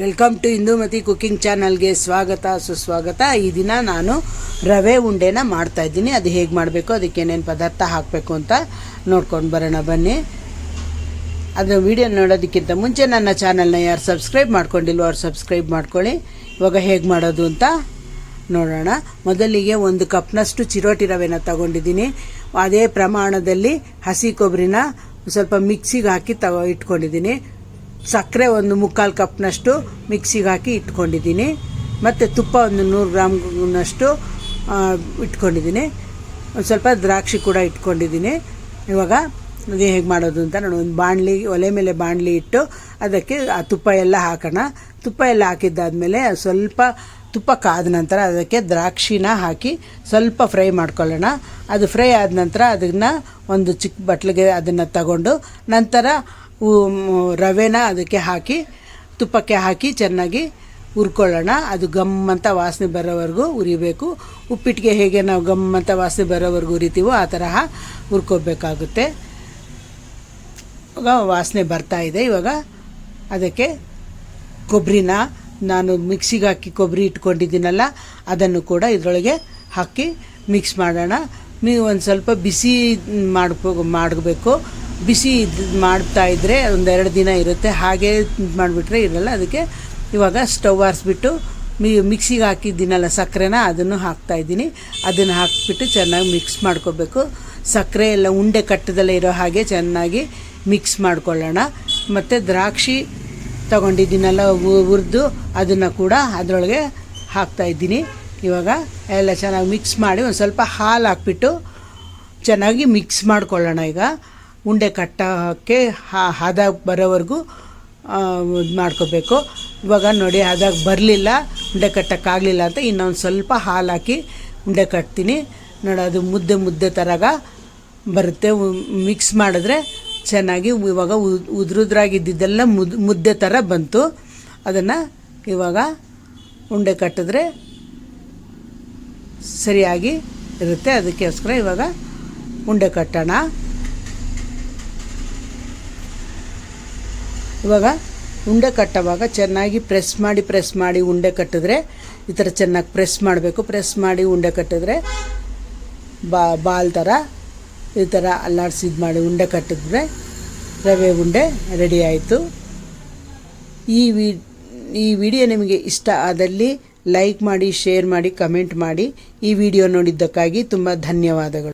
Welcome to Indumati cooking ಚಾನಲ್ಗೆ ಸ್ವಾಗತ, ಸುಸ್ವಾಗತ. ಈ ದಿನ ನಾನು ರವೆ ಉಂಡೆನ ಮಾಡ್ತಾ ಇದ್ದೀನಿ. ಅದು ಹೇಗೆ ಮಾಡಬೇಕು, ಅದಕ್ಕೆ ಏನೇನು ಪದಾರ್ಥ ಹಾಕಬೇಕು ಅಂತ ನೋಡ್ಕೊಂಡು ಬರೋಣ, ಬನ್ನಿ. ಅದರ ವಿಡಿಯೋ ನೋಡೋದಕ್ಕಿಂತ ಮುಂಚೆ ನನ್ನ ಚಾನಲ್ನ ಯಾರು ಸಬ್ಸ್ಕ್ರೈಬ್ ಮಾಡ್ಕೊಂಡಿಲ್ವೋ ಅವ್ರು ಸಬ್ಸ್ಕ್ರೈಬ್ ಮಾಡ್ಕೊಳ್ಳಿ. ಇವಾಗ ಹೇಗೆ ಮಾಡೋದು ಅಂತ ನೋಡೋಣ. ಮೊದಲಿಗೆ ಒಂದು ಕಪ್ನಷ್ಟು ಚಿರೋಟಿ ರವೆನ ತಗೊಂಡಿದ್ದೀನಿ. ಅದೇ ಪ್ರಮಾಣದಲ್ಲಿ ಹಸಿ ಕೊಬ್ಬರಿನ ಸ್ವಲ್ಪ ಮಿಕ್ಸಿಗೆ ಹಾಕಿ ತಗೋ ಇಟ್ಕೊಂಡಿದ್ದೀನಿ. ಸಕ್ಕರೆ ಒಂದು ಮುಕ್ಕಾಲು ಕಪ್ನಷ್ಟು ಮಿಕ್ಸಿಗೆ ಹಾಕಿ ಇಟ್ಕೊಂಡಿದ್ದೀನಿ. ಮತ್ತು ತುಪ್ಪ ಒಂದು ನೂರು ಗ್ರಾಮ್ನಷ್ಟು ಇಟ್ಕೊಂಡಿದ್ದೀನಿ. ಒಂದು ಸ್ವಲ್ಪ ದ್ರಾಕ್ಷಿ ಕೂಡ ಇಟ್ಕೊಂಡಿದ್ದೀನಿ. ಇವಾಗ ಅದು ಹೇಗೆ ಮಾಡೋದು ಅಂತ ನಾನು ಒಂದು ಬಾಣಲಿ, ಒಲೆ ಮೇಲೆ ಬಾಣಲಿ ಇಟ್ಟು ಅದಕ್ಕೆ ಆ ತುಪ್ಪ ಎಲ್ಲ ಹಾಕೋಣ. ತುಪ್ಪ ಎಲ್ಲ ಹಾಕಿದ್ದಾದಮೇಲೆ ಸ್ವಲ್ಪ ತುಪ್ಪ ಕಾದ ನಂತರ ಅದಕ್ಕೆ ದ್ರಾಕ್ಷಿನ ಹಾಕಿ ಸ್ವಲ್ಪ ಫ್ರೈ ಮಾಡ್ಕೊಳ್ಳೋಣ. ಅದು ಫ್ರೈ ಆದ ನಂತರ ಅದನ್ನು ಒಂದು ಚಿಕ್ಕ ಬಟ್ಲಿಗೆ ಅದನ್ನು ತಗೊಂಡು ನಂತರ ರವೆನ ಅದಕ್ಕೆ ಹಾಕಿ, ತುಪ್ಪಕ್ಕೆ ಹಾಕಿ ಚೆನ್ನಾಗಿ ಹುರ್ಕೊಳ್ಳೋಣ. ಅದು ಗಮ್ ಅಂತ ವಾಸನೆ ಬರೋವರೆಗೂ ಉರಿಬೇಕು ಉಪ್ಪಿಟ್ಟಿಗೆ ಹೇಗೆ ನಾವು ಗಮ್ ಅಂತ ವಾಸನೆ ಬರೋವರೆಗೂ ಉರಿತೀವೋ ಆ ತರಹ ಹುರ್ಕೋಬೇಕಾಗುತ್ತೆ. ಇವಾಗ ವಾಸನೆ ಬರ್ತಾ ಇದೆ. ಇವಾಗ ಅದಕ್ಕೆ ಕೊಬ್ಬರಿನ ನಾನು ಮಿಕ್ಸಿಗೆ ಹಾಕಿ ಕೊಬ್ಬರಿ ಇಟ್ಕೊಂಡಿದ್ದೀನಲ್ಲ, ಅದನ್ನು ಕೂಡ ಇದರೊಳಗೆ ಹಾಕಿ ಮಿಕ್ಸ್ ಮಾಡೋಣ. ನೀವು ಒಂದು ಸ್ವಲ್ಪ ಬಿಸಿ ಮಾಡ್ಕೋ, ಮಾಡಬೇಕು. ಬಿಸಿ ಇದು ಮಾಡ್ತಾ ಇದ್ದರೆ ಒಂದೆರಡು ದಿನ ಇರುತ್ತೆ. ಹಾಗೆ ಮಾಡಿಬಿಟ್ರೆ ಇರಲ್ಲ. ಅದಕ್ಕೆ ಇವಾಗ ಸ್ಟವ್ ಆರಿಸ್ಬಿಟ್ಟು ಮಿ, ಮಿಕ್ಸಿಗೆ ಹಾಕಿದ್ದೀನಲ್ಲ ಸಕ್ಕರೆನ ಅದನ್ನು ಹಾಕ್ತಾ ಇದ್ದೀನಿ. ಅದನ್ನು ಹಾಕಿಬಿಟ್ಟು ಚೆನ್ನಾಗಿ ಮಿಕ್ಸ್ ಮಾಡ್ಕೋಬೇಕು. ಸಕ್ಕರೆ ಎಲ್ಲ ಉಂಡೆ ಕಟ್ಟದಲ್ಲೇ ಇರೋ ಹಾಗೆ ಚೆನ್ನಾಗಿ ಮಿಕ್ಸ್ ಮಾಡ್ಕೊಳ್ಳೋಣ. ಮತ್ತು ದ್ರಾಕ್ಷಿ ತಗೊಂಡಿದ್ದೀನಲ್ಲ ಹುರಿದು ಅದನ್ನು ಕೂಡ ಅದರೊಳಗೆ ಹಾಕ್ತಾ ಇದ್ದೀನಿ. ಇವಾಗ ಎಲ್ಲ ಚೆನ್ನಾಗಿ ಮಿಕ್ಸ್ ಮಾಡಿ ಒಂದು ಸ್ವಲ್ಪ ಹಾಲು ಹಾಕ್ಬಿಟ್ಟು ಚೆನ್ನಾಗಿ ಮಿಕ್ಸ್ ಮಾಡ್ಕೊಳ್ಳೋಣ ಈಗ. ಉಂಡೆ ಕಟ್ಟೋಕ್ಕೆ ಹದ ಬರೋವರೆಗೂ ಇದು ಮಾಡ್ಕೋಬೇಕು. ಇವಾಗ ನೋಡಿ, ಹದಾಗ ಬರಲಿಲ್ಲ, ಉಂಡೆ ಕಟ್ಟೋಕ್ಕಾಗಲಿಲ್ಲ ಅಂತ ಇನ್ನೊಂದು ಸ್ವಲ್ಪ ಹಾಲು ಹಾಕಿ ಉಂಡೆ ಕಟ್ತೀನಿ. ನೋಡಿ, ಅದು ಮುದ್ದೆ ಮುದ್ದೆ ಥರಾಗ ಬರುತ್ತೆ. ಮಿಕ್ಸ್ ಮಾಡಿದ್ರೆ ಚೆನ್ನಾಗಿ ಇವಾಗ ಉದ್- ಉದ್ರುದ್ರಾಗಿದ್ದಿದ್ದೆಲ್ಲ ಮುದ್, ಮುದ್ದೆ ಥರ ಬಂತು. ಅದನ್ನು ಇವಾಗ ಉಂಡೆ ಕಟ್ಟಿದ್ರೆ ಸರಿಯಾಗಿ ಇರುತ್ತೆ. ಅದಕ್ಕೋಸ್ಕರ ಇವಾಗ ಉಂಡೆ ಕಟ್ಟೋಣ. ಇವಾಗ ಉಂಡೆ ಕಟ್ಟೋವಾಗ ಚೆನ್ನಾಗಿ ಪ್ರೆಸ್ ಮಾಡಿ ಪ್ರೆಸ್ ಮಾಡಿ ಉಂಡೆ ಕಟ್ಟಿದ್ರೆ ಈ ಥರ ಚೆನ್ನಾಗಿ ಪ್ರೆಸ್ ಮಾಡಬೇಕು. ಪ್ರೆಸ್ ಮಾಡಿ ಉಂಡೆ ಕಟ್ಟಿದ್ರೆ ಬಾ, ಬಾಲ್ ಥರ ಈ ಥರ ಅಲ್ಲಾಡಿಸಿ ಮಾಡಿ ಉಂಡೆ ಕಟ್ಟಿದ್ರೆ ರವೆ ಉಂಡೆ ರೆಡಿ ಆಯಿತು. ಈ ವಿ, ಈ ವಿಡಿಯೋ ನಿಮಗೆ ಇಷ್ಟ ಆದಲ್ಲಿ ಲೈಕ್ ಮಾಡಿ, ಶೇರ್ ಮಾಡಿ, ಕಮೆಂಟ್ ಮಾಡಿ ಈ ವಿಡಿಯೋ ನೋಡಿದ್ದಕ್ಕಾಗಿ ತುಂಬ ಧನ್ಯವಾದಗಳು.